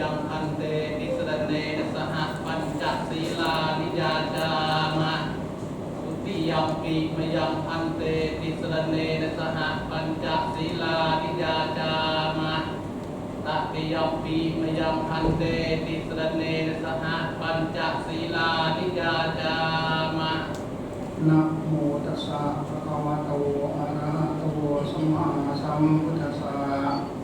ยังพันเตนิสรเนสหปัญจศีลานิยจามะสุติยมปีมยังพันเตนิสรเนสหปัญจศีลานิยจามะตติยมปีมยังพันเตนิสรเนสหปัญจศีลานิยจามะนะโมตัสสะภะคะวะโตอะระหะตัมสัมพุทธัสสะ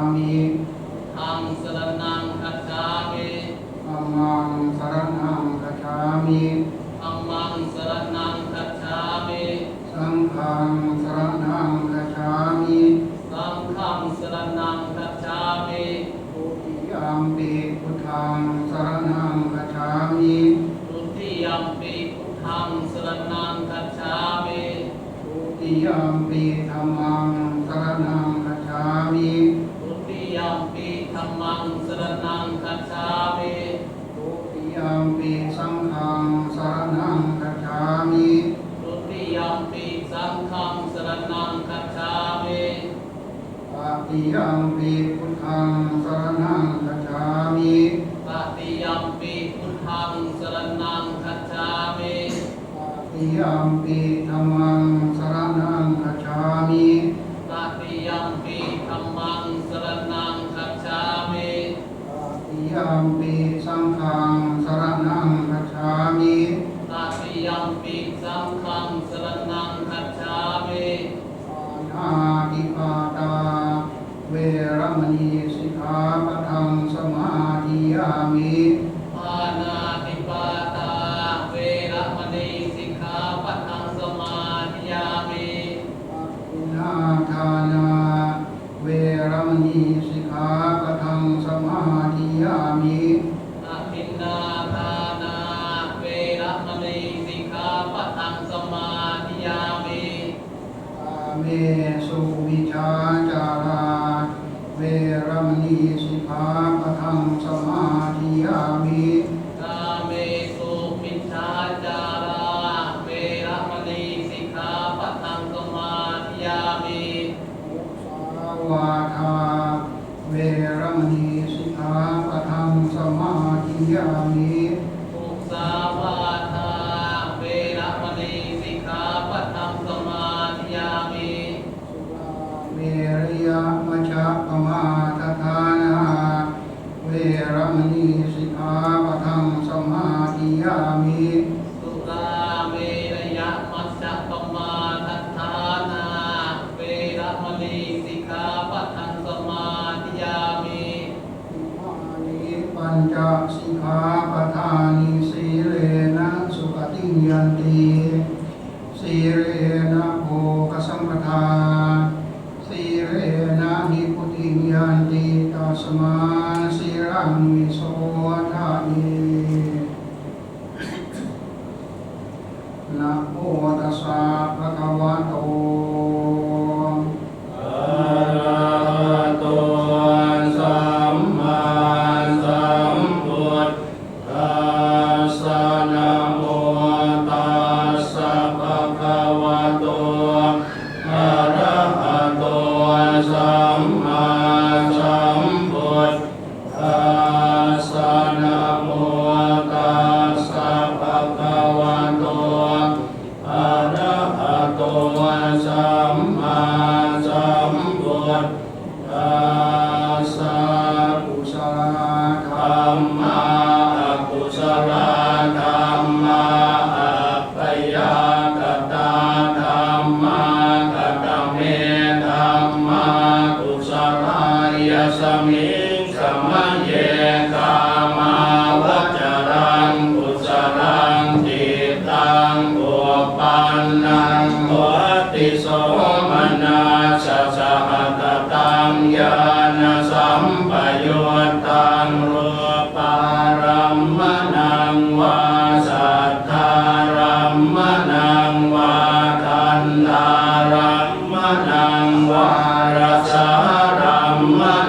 Kami Ang saranang kacami Amang saranang kacami Amang saranang kacami Sanghang saranang kacami Sanghang saranang kacami Putiyampi putang ampi tamang saranam kacami tati ampi tamang kacami tati ampi sangkang origem. มนาสสหัตตังยาณสัมปยุตตังรูปารัมนังวาสัทารัมนังวันตารัมนังวารสารัม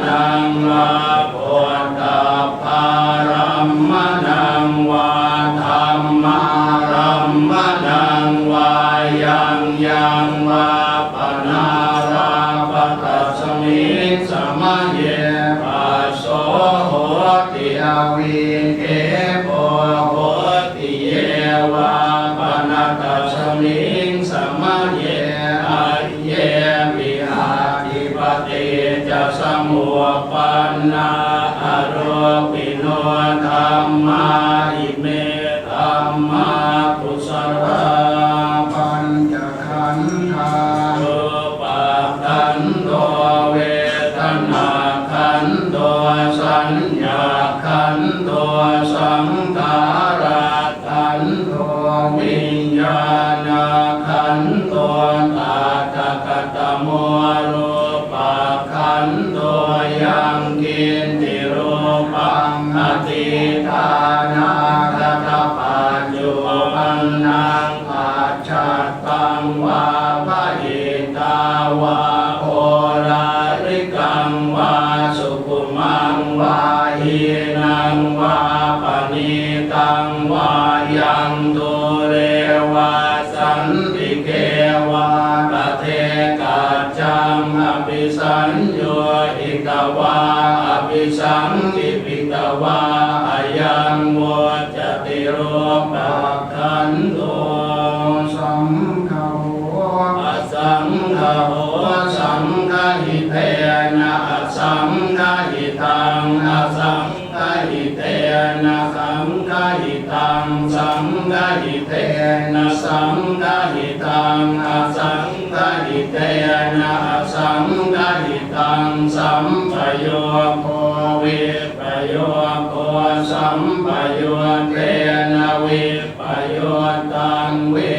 วิเกโปโหติเยวาปนัตสมิงสมะเยอะเยมิอาทิปติจะสมุปปันนาอโรปิโนธรรมาอิเมธัมมา โอราริกังวาสุขุมังวาหีนังวาปณิตังวายังตุเรวาสันติเกวาปเทกัจจังอภิสัญโยหิตวาอภิสังกิปิตวาอายังโมจติโรปักขันโตสังฆโหอสังฆโนะสังฆหิตัง สังฆหิเตนะสังฆหิตังอสังฆหิเตนะอสังฆหิตัง สัมปโยโควิปโยโคสัมปโยเตนะวิปโยตังวิ